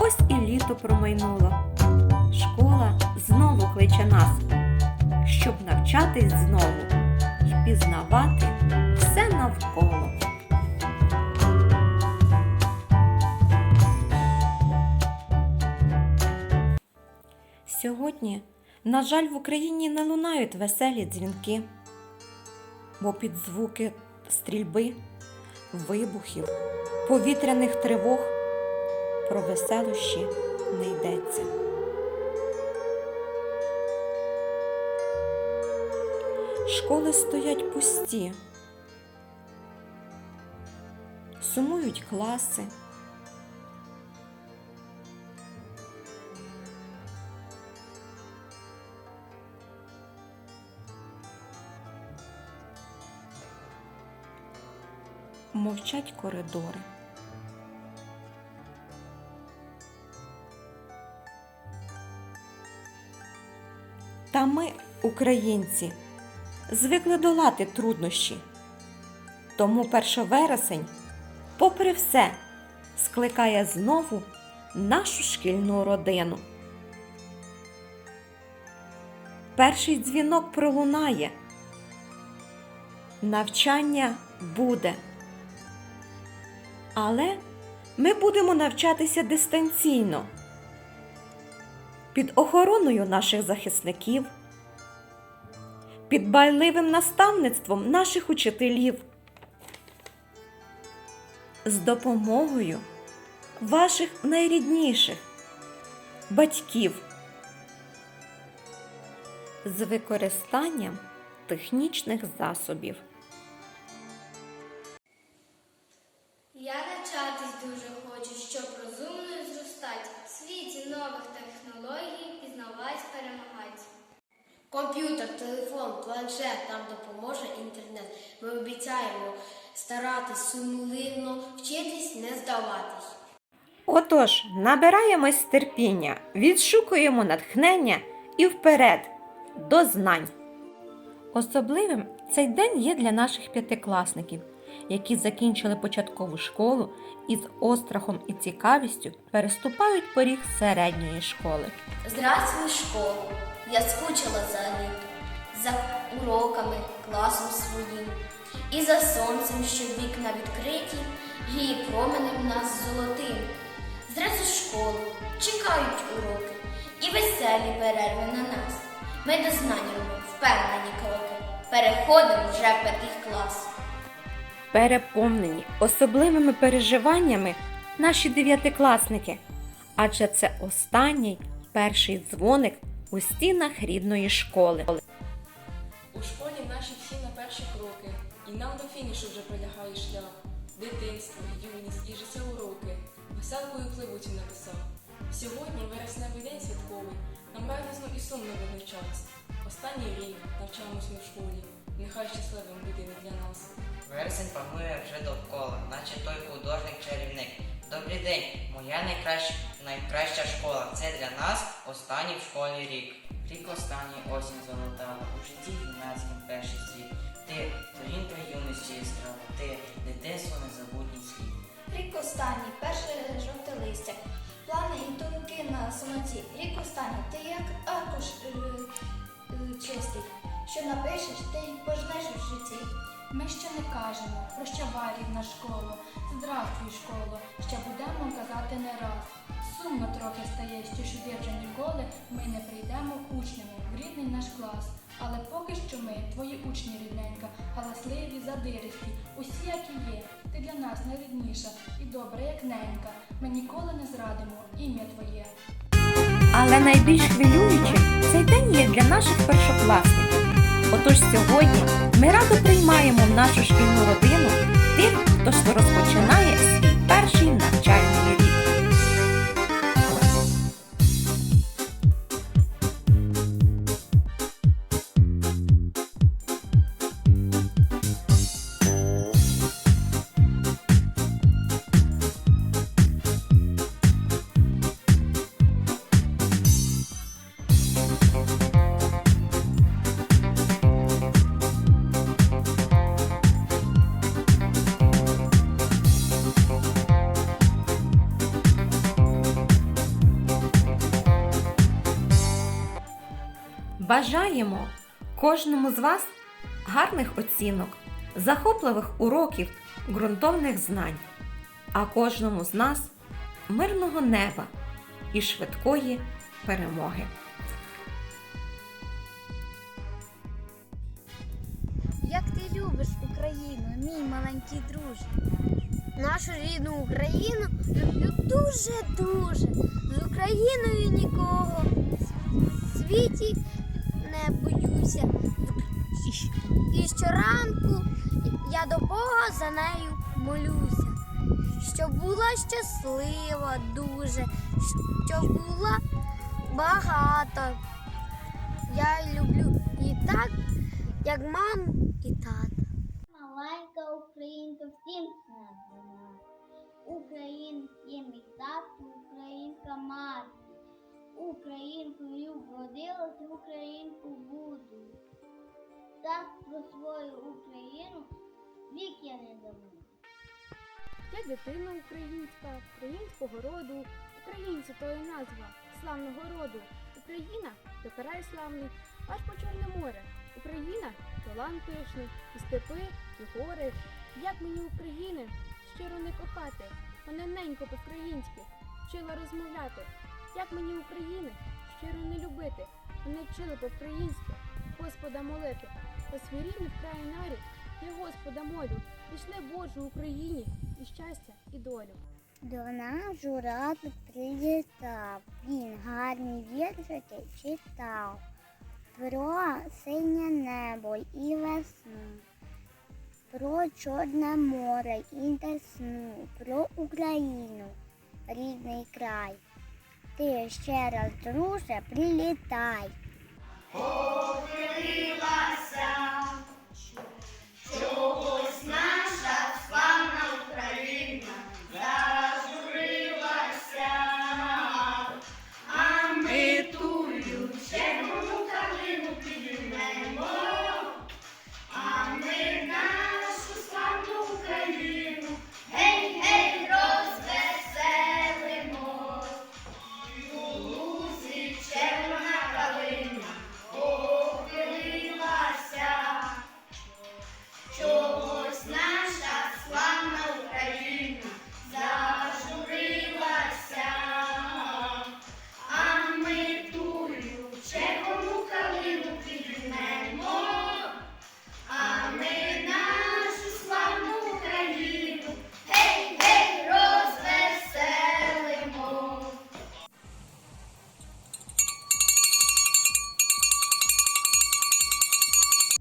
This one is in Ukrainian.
Ось і літо промайнуло. Школа знову кличе нас, щоб навчатись знову і пізнавати все навколо. Сьогодні, на жаль, в Україні не лунають веселі дзвінки, бо під звуки стрільби, вибухів, повітряних тривог про веселощі не йдеться. Школи стоять пусті, сумують класи. Мовчать коридори. Та ми, українці, звикли долати труднощі. Тому 1 вересень, попри все, скликає знову нашу шкільну родину. Перший дзвінок пролунає. Навчання буде. Але ми будемо навчатися дистанційно під охороною наших захисників, під байливим наставництвом наших учителів, з допомогою ваших найрідніших батьків, з використанням технічних засобів. Комп'ютер, телефон, планшет нам допоможе інтернет. Ми обіцяємо старатись сумлинно, вчитись, не здаватись. Отож, набираємось терпіння, відшукуємо натхнення і вперед до знань. Особливим цей день є для наших п'ятикласників, які закінчили початкову школу і з острахом і цікавістю переступають поріг середньої школи. Здравствуй, школа! Я скучила за літо, за уроками, класом своїм, і за сонцем, що вікна відкриті, гріє променем нас золотим. Зразу школу, чекають уроки і веселі перерви на нас. Ми до знань впевнені кроки. Переходимо вже в п'ятий клас. Переповнені особливими переживаннями наші дев'ятикласники, адже це останній перший дзвоник у стінах рідної школи. У школі наші всі на перші кроки, і нам до фінішу вже прилягає шлях. Дитинство, юність і життя уроки веселкою пливуть небеса. Сьогодні вересневий день святковий, нам радісно і сумно визначатись. Останній рік навчаємось ми в школі, нехай щасливим буде для нас. Вересень панує вже довкола, наче той художник-чарівник. Добрий день, моя найкраща, найкраща школа. Це для нас останній в школі рік. Рік останній осінь золотава, у житті гімназії перший світ. Ти сторінка юності яскрава, ти дитинство незабутній світ. Рік останній, перше жовте листя, плани і думки на самоті. Рік останній, ти як аркуш е, е, чистий, що напишеш, ти й пожнеш в житті. Ми ще не кажемо прощавай рідна школо, здравствуй, школо, ще будемо казати не раз. Сумно трохи стає, що сюди вже ніколи ми не прийдемо учнями в рідний наш клас. Але поки що ми, твої учні рідненька, галасливі, задиристі, усі, які є. Ти для нас найрідніша і добра, як ненька. Ми ніколи не зрадимо ім'я твоє. Але найбільш хвилюючим цей день є для наших першокласників. Отож сьогодні ми радо приймаємо в нашу шкільну родину тих, хто розпочинає свій Бажаємо кожному з вас гарних оцінок, захопливих уроків, ґрунтовних знань, а кожному з нас мирного неба і швидкої перемоги. Як ти любиш Україну, мій маленький друже? Нашу рідну Україну люблю дуже-дуже. З Україною нікого в світі боюся. І щоранку я до Бога за нею молюся, щоб була щаслива дуже, щоб була багата. Я люблю її так, як маму і тата. Маленька українка всім знає. Український мій татко, українка мати. Українкою вродилась, українку буду. Так про свою Україну вік я не забуду. Я дитина українська, українського роду, українці то і назва славного роду. Україна то край славний, аж по Чорне море. Україна то лан пишний, і степи, і гори. Як мені України щиро не кохати, мене ненько по-українськи вчила розмовляти. Як мені України щиро не любити, мене вчили по-українськи, Господа молити. По свій рідний край нарід, я Господа молю, пішли Боже Україні і щастя, і долю. До нас журавлик прилітав, він гарні віршики читав. Про синє небо і весну, про Чорне море і десну, про Україну, рідний край. Ти ще раз, друже, прилітай. Покрилася